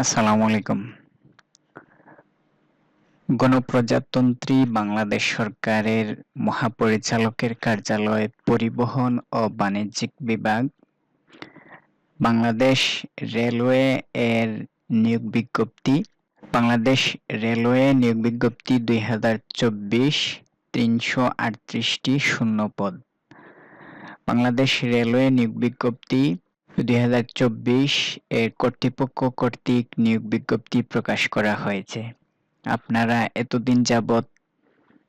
আসসালামু আলাইকুম। গণপ্রজাতন্ত্রী বাংলাদেশ সরকারের মহাপরিচালকের কার্যালয় পরিবহন ও বাণিজ্যিক বিভাগ, বাংলাদেশ রেলওয়ে এর নিয়োগ বিজ্ঞপ্তি, বাংলাদেশ রেলওয়ে নিয়োগ বিজ্ঞপ্তি দুই হাজার চব্বিশ তিনশো আটত্রিশটি শূন্য পদ। বাংলাদেশ রেলওয়ে নিয়োগ বিজ্ঞপ্তি দুই হাজার চব্বিশ এর কর্তৃপক্ষ কর্তৃক নিয়োগ বিজ্ঞপ্তি প্রকাশ করা হয়েছে। আপনারা এতদিন যাবৎ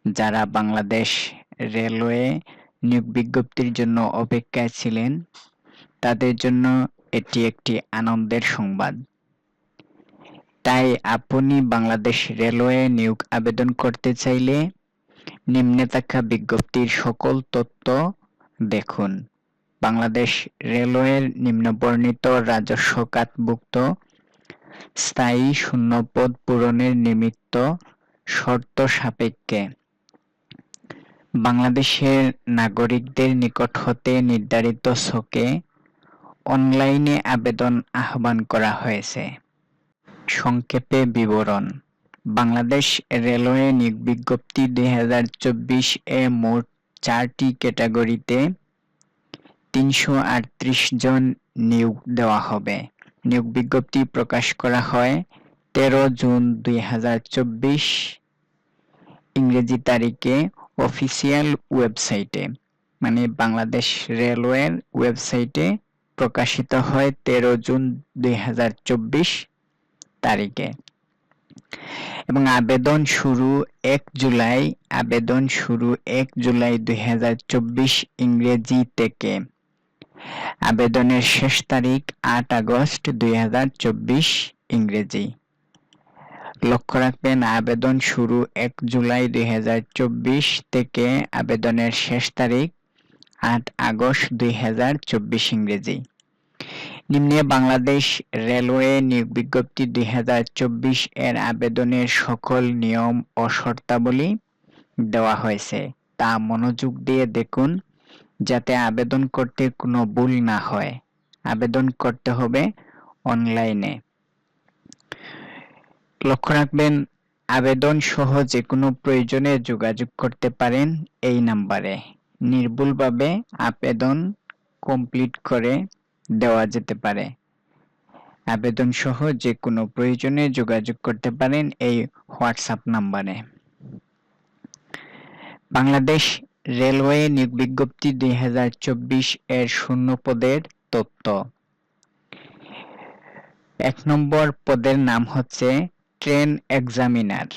যারা বাংলাদেশ রেলওয়ে নিয়োগ বিজ্ঞপ্তির জন্য অপেক্ষায় ছিলেন, তাদের জন্য এটি একটি আনন্দের সংবাদ। তাই আপনি বাংলাদেশ রেলওয়ে নিয়োগ আবেদন করতে চাইলে নিম্নে থাকা বিজ্ঞপ্তির সকল তথ্য দেখুন। বাংলাদেশ রেলওয়ের নিম্নবর্ণিত রাজস্ব খাতভুক্ত স্থায়ী শূন্যপদ পূরণের নিমিত্ত শর্ত সাপেক্ষে। বাংলাদেশের নাগরিকদের নিকট হতে নির্ধারিত ছকে অনলাইনে আবেদন আহ্বান করা হয়েছে। সংক্ষেপে বিবরণ। বাংলাদেশ রেলওয়ে বিজ্ঞপ্তি দুই হাজার চব্বিশ এ মোট চারটি ক্যাটাগরিতে তিনশো আটত্রিশ জন নিয়োগ দেওয়া হবে। নিয়োগ বিজ্ঞপ্তি প্রকাশ করা হয় তেরো জুন দুই হাজার চব্বিশ ইংরেজি তারিখে অফিসিয়াল ওয়েবসাইটে মানে বাংলাদেশ রেলওয়ের ওয়েবসাইটে প্রকাশিত হয় তেরো জুন দুই হাজার চব্বিশ তারিখে। এবং আবেদন শুরু এক জুলাই, আবেদন শুরু এক জুলাই দুই হাজার চব্বিশ ইংরেজি থেকে। আবেদনের শেষ তারিখ আট আগস্ট দুই হাজার চব্বিশ ইংরেজি। লক্ষ্য রাখবেন, আবেদন শুরু এক জুলাই দুই থেকে আবেদনের শেষ তারিখ আট আগস্ট দুই ইংরেজি। নিম্নে বাংলাদেশ রেলওয়ে নিয়োগ বিজ্ঞপ্তি দুই হাজার চব্বিশ এর আবেদনের সকল নিয়ম ও শর্তাবলী দেওয়া হয়েছে। তা মনোযোগ দিয়ে দেখুন। যাতে আবেদন করতে কোনো ভুল না হয়। আবেদন করতে হবে অনলাইনে। লক্ষ্য রাখবেন, আবেদন সহ যে কোনো প্রয়োজনে যোগাযোগ করতে পারেন এই নাম্বারে। নির্ভুলভাবে আবেদন কমপ্লিট করে দেওয়া যেতে পারে। আবেদন সহ যে কোনো প্রয়োজনে যোগাযোগ করতে পারেন এই হোয়াটসঅ্যাপ নাম্বারে। বাংলাদেশ রেলওয়ে নিয়োগ বিজ্ঞপ্তি দুই হাজার চব্বিশ এর শূন্য পদের তথ্য। এক নম্বর পদের নাম হচ্ছে ট্রেন এক্সামিনার।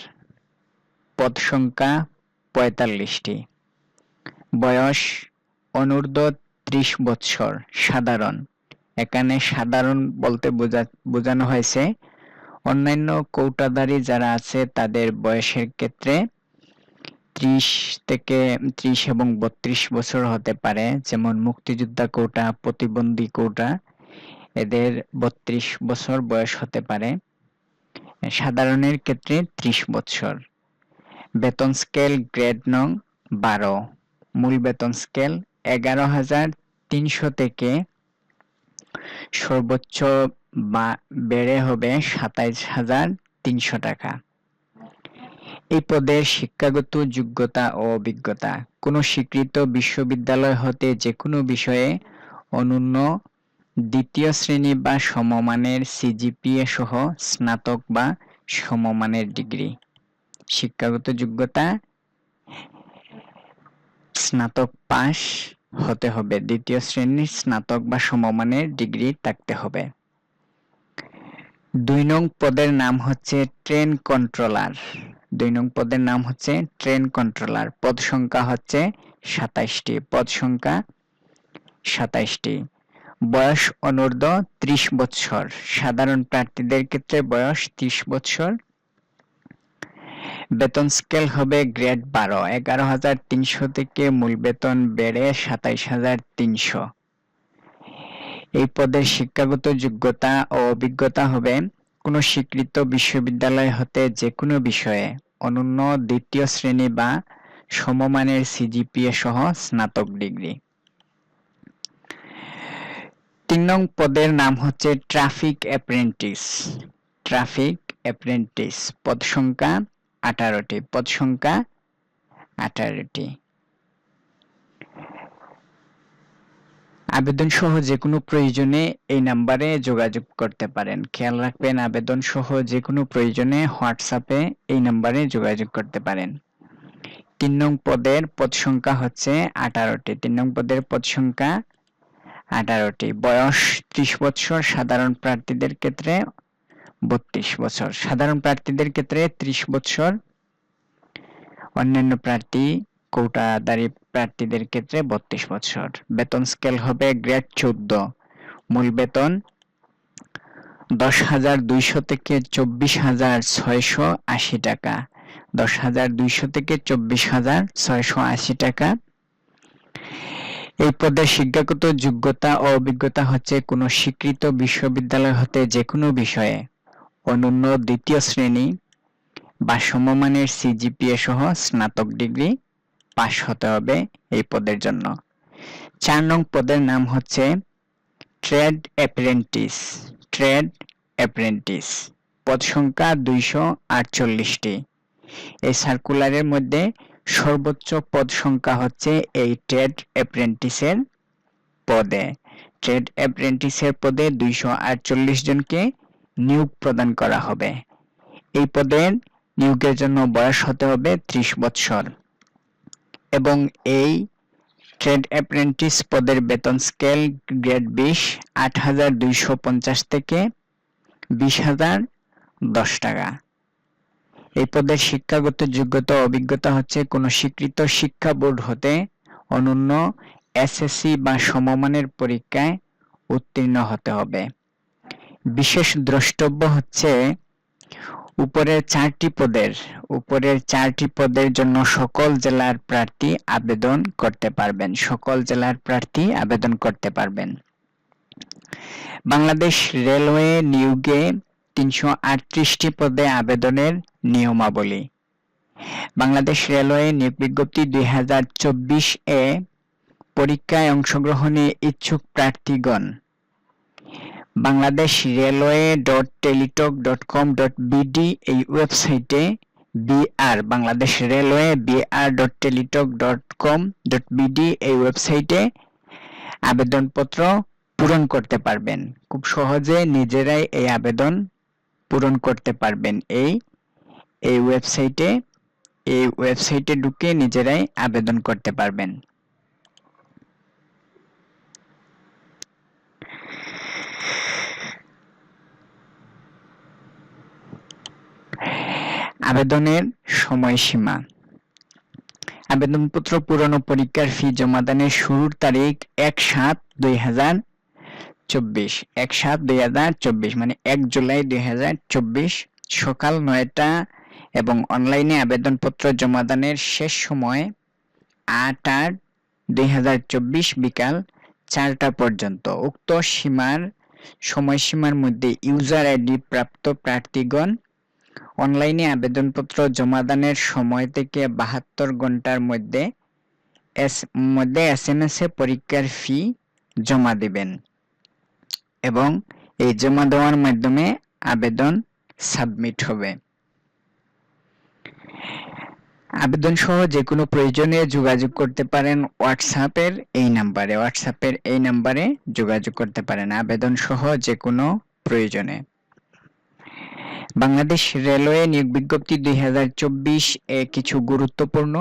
পদ সংখ্যা পঁয়তাল্লিশটি। বয়স অনূর্ধ্ব ত্রিশ বৎসর, সাধারণ। এখানে সাধারণ বলতে বোঝানো হয়েছে। অন্যান্য কৌটাধারী যারা আছে তাদের বয়সের ক্ষেত্রে ত্রিশ থেকে ত্রিশ এবং বত্রিশ বছর হতে পারে, যেমন মুক্তিযোদ্ধা কোটা, প্রতিবন্ধী কোটা, এদের বত্রিশ বছর বয়স হতে পারে। সাধারণের ক্ষেত্রে ত্রিশ বছর। বেতন স্কেল গ্রেড নং বারো। মূল বেতন স্কেল এগারো হাজার তিনশো থেকে সর্বোচ্চ বা বেড়ে হবে সাতাইশ হাজার তিনশো টাকা। এই পদের শিক্ষাগত যোগ্যতা ও অভিজ্ঞতা। কোনো স্বীকৃত বিশ্ববিদ্যালয় হতে যে কোনো বিষয়ে অনন্য দ্বিতীয় শ্রেণি বা সমমানের সিজিপিএ সহ স্নাতক বা সমমানের ডিগ্রি। শিক্ষাগত যোগ্যতা স্নাতক পাস হতে হবে। দ্বিতীয় শ্রেণির স্নাতক বা সমমানের ডিগ্রি থাকতে হবে। দুই নং পদের নাম হচ্ছে ট্রেন কন্ট্রোলার। দুই নং পদের নাম হচ্ছে ট্রেন কন্ট্রোলার। পদ সংখ্যা হচ্ছে সাতাইশটি। পদ সংখ্যা সাতাইশটি। বয়স অনূর্ধ্ব ত্রিশ বৎসর। সাধারণ প্রার্থীদের ক্ষেত্রে বয়স ত্রিশ বৎসর। বেতন স্কেল হবে গ্রেড বারো। এগারো হাজার তিনশো থেকে মূল বেতন বেড়ে সাতাইশ হাজার তিনশো। এই পদের শিক্ষাগত যোগ্যতা ও অভিজ্ঞতা হবে কোনো স্বীকৃত বিশ্ববিদ্যালয় হতে যে কোনো বিষয়ে। অনন্য দ্বিতীয় শ্রেণি বা সমমানের সিজিপিএ সহ স্নাতক ডিগ্রি। তিন নং পদের নাম হচ্ছে ট্রাফিক অ্যাপ্রেন্টিস। ট্রাফিক অ্যাপ্রেন্টিস, পদ সংখ্যা আঠারোটি, পদ সংখ্যা আঠারোটি। আবেদন সহ যে কোনো প্রয়োজনে এই নাম্বারে যোগাযোগ করতে পারেন। খেয়াল রাখবেন আবেদন সহ যে কোনো প্রয়োজনে হোয়াটসঅ্যাপে এই নাম্বারে যোগাযোগ করতে পারেন। তিন নং পদের পদ সংখ্যা হচ্ছে আঠারোটি। তিন নং পদের পদ সংখ্যা আঠারোটি। বয়স ত্রিশ বছর, সাধারণ প্রার্থীদের ক্ষেত্রে বত্রিশ বছর। সাধারণ প্রার্থীদের ক্ষেত্রে ত্রিশ বছর। অন্যান্য প্রার্থী কোটাদারি প্রার্থীদের ক্ষেত্রে বত্রিশ বছর। বেতন স্কেল হবে গ্রেড চোদ্দ। মূল বেতন দশ হাজার দুইশো থেকে চব্বিশ হাজার ছয়শো আশি টাকা। দশ হাজার দুইশো থেকে চব্বিশ হাজার ছয়শো আশি টাকা। এই পদের শিক্ষাগত যোগ্যতা ও অভিজ্ঞতা হচ্ছে কোনো স্বীকৃত বিশ্ববিদ্যালয় হতে যে কোনো বিষয়ে। অনন্য দ্বিতীয় শ্রেণি, বা সমমানের সিজিপিএ সহ স্নাতক ডিগ্রি। পাশ হতে হবে এই পদের জন্য। চার নং পদের নাম হচ্ছে ট্রেড অ্যাপ্রেন্টিস ট্রেড অ্যাপ্রেন্টিস পদ সংখ্যা দুইশো আটচল্লিশটি। এই সার্কুলারের মধ্যে সর্বোচ্চ পদ সংখ্যা হচ্ছে এই ট্রেড অ্যাপ্রেন্টিসের পদে। ট্রেড অ্যাপ্রেন্টিসের পদে দুইশো আটচল্লিশ জনকে নিয়োগ প্রদান করা হবে। এই পদের নিয়োগের জন্য বয়স হতে হবে ত্রিশ বৎসর। এবং এই ট্রেড অ্যাপ্রেন্টিস পদের বেতন স্কেল গ্রেড বিশ, আট হাজার দুইশো পঞ্চাশ থেকে বিশ হাজার দশ টাকা। এই পদের শিক্ষাগত যোগ্যতা অভিজ্ঞতা হচ্ছে কোনো স্বীকৃত শিক্ষা বোর্ড হতে অনন্য এসএসসি বা সমমানের পরীক্ষায় উত্তীর্ণ হতে হবে। বিশেষ দ্রষ্টব্য হচ্ছে উপরের চারটি পদের, উপরের চারটি পদের জন্য সকল জেলার প্রার্থী আবেদন করতে পারবেন। সকল জেলার প্রার্থী আবেদন করতে পারবেন। বাংলাদেশ রেলওয়ে নিয়োগে তিনশো আটত্রিশটি পদে আবেদনের নিয়মাবলী। বাংলাদেশ রেলওয়ে নিয়োগ বিজ্ঞপ্তি দুই হাজার চব্বিশ এ পরীক্ষায় অংশগ্রহণে ইচ্ছুক প্রার্থীগণ Bangladesh railway dot Teletalk dot com dot BD এই ওয়েবসাইটে BR, Bangladesh railway BR dot Teletalk dot com dot BD এই ওয়েবসাইটে আবেদনপত্র পূরণ করতে পারবেন। খুব সহজে নিজেরাই এই আবেদন পূরণ করতে পারবেন। এই এই ওয়েবসাইটে এই ওয়েবসাইটে ঢুকে নিজেরাই আবেদন করতে পারবেন। আবেদনের সময়সীমা। আবেদনপত্র পূরণ ও পরীক্ষার ফি জমাদানের শুরুর তারিখ এক সাত দুই হাজার চব্বিশ। এক সাত দুই হাজার চব্বিশ মানে এক জুলাই দুই হাজার চব্বিশ, সকাল নয়টা এবং অনলাইনে আবেদনপত্র জমাদানের শেষ সময় আট আট দুই হাজার চব্বিশ বিকাল চারটা পর্যন্ত। উক্ত সীমার, সময়সীমার মধ্যে ইউজার আইডি প্রাপ্ত প্রার্থীগণ অনলাইনে আবেদনপত্র জমাদানের সময় থেকে বাহাত্তর ঘণ্টার মধ্যে এস মধ্যে এস এম এস এ পরীক্ষার ফি জমা দিবেন এবং এই জমা দেওয়ার মাধ্যমে আবেদন সাবমিট হবে। আবেদন সহ যে কোনো প্রয়োজনে যোগাযোগ করতে পারেন হোয়াটসঅ্যাপের এই নাম্বারে, হোয়াটসঅ্যাপের এই নাম্বারে যোগাযোগ করতে পারেন। আবেদন সহ যে কোনো প্রয়োজনে। বাংলাদেশ রেলওয়ে নিয়োগ বিজ্ঞপ্তি দুই হাজার চব্বিশ এ কিছু গুরুত্বপূর্ণ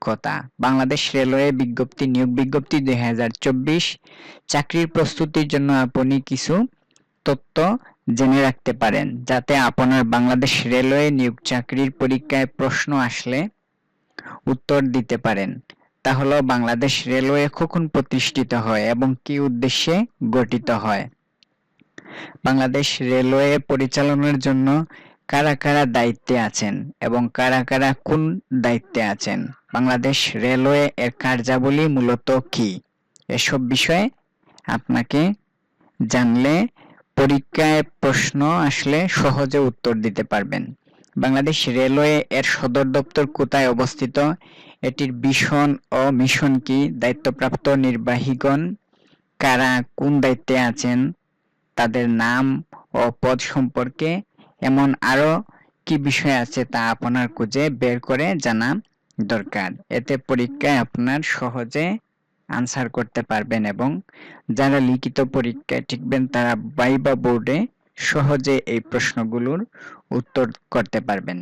কথা। বাংলাদেশ রেলওয়ে বিজ্ঞপ্তি নিয়োগ বিজ্ঞপ্তি দুই হাজার চব্বিশ, চাকরির প্রস্তুতির জন্য আপনি কিছু তথ্য জেনে রাখতে পারেন, যাতে আপনার বাংলাদেশ রেলওয়ে নিয়োগ চাকরির পরীক্ষায় প্রশ্ন আসলে উত্তর দিতে পারেন। তা হলো, বাংলাদেশ রেলওয়ে কখন প্রতিষ্ঠিত হয় এবং কি উদ্দেশ্যে গঠিত হয়। বাংলাদেশ রেলওয়ে পরিচালনার জন্য কারা কারা দায়িত্বে আছেন এবং কারা কারা কোন দায়িত্বে আছেন? বাংলাদেশ রেলওয়ে এর কার্যাবলী মূলত কি? এসব বিষয়ে আপনাকে জানলে পরীক্ষায় প্রশ্ন আসলে সহজে উত্তর দিতে পারবেন। বাংলাদেশ রেলওয়ে এর সদর দপ্তর কোথায় অবস্থিত? এটির ভীষণ ও মিশন কি? দায়িত্বপ্রাপ্ত নির্বাহীগণ কারা কোন দায়িত্বে আছেন? তাদের নাম ও পদ সম্পর্কে এমন আরও কি বিষয় আছে তা আপনার খুঁজে বের করে জানা দরকার। এতে পরীক্ষায় আপনার সহজে আনসার করতে পারবেন এবং যারা লিখিত পরীক্ষায় টিকবেন তারা বাইবা বোর্ডে সহজে এই প্রশ্নগুলোর উত্তর করতে পারবেন।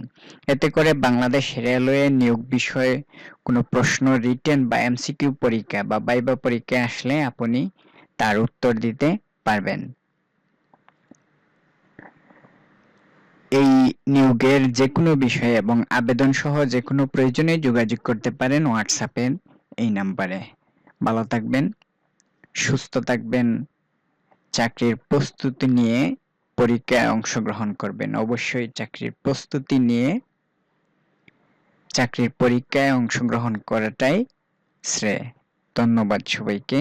এতে করে বাংলাদেশ রেলওয়ে নিয়োগ বিষয়ে কোনো প্রশ্ন রিটেন বা এমসিকিউ পরীক্ষা বা বাইবা পরীক্ষায় আসলে আপনি তার উত্তর দিতে পারবেন। এই নিয়োগের যে কোনো বিষয়ে এবং আবেদন সহ যে কোনো প্রয়োজনে যোগাযোগ করতে পারেন হোয়াটসঅ্যাপের এই নাম্বারে। ভালো থাকবেন, সুস্থ থাকবেন, চাকরির প্রস্তুতি নিয়ে পরীক্ষায় অংশগ্রহণ করবেন। অবশ্যই চাকরির প্রস্তুতি নিয়ে চাকরির পরীক্ষায় অংশগ্রহণ করাটাই শ্রেয়। ধন্যবাদ সবাইকে।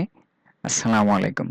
আসসালামু আলাইকুম।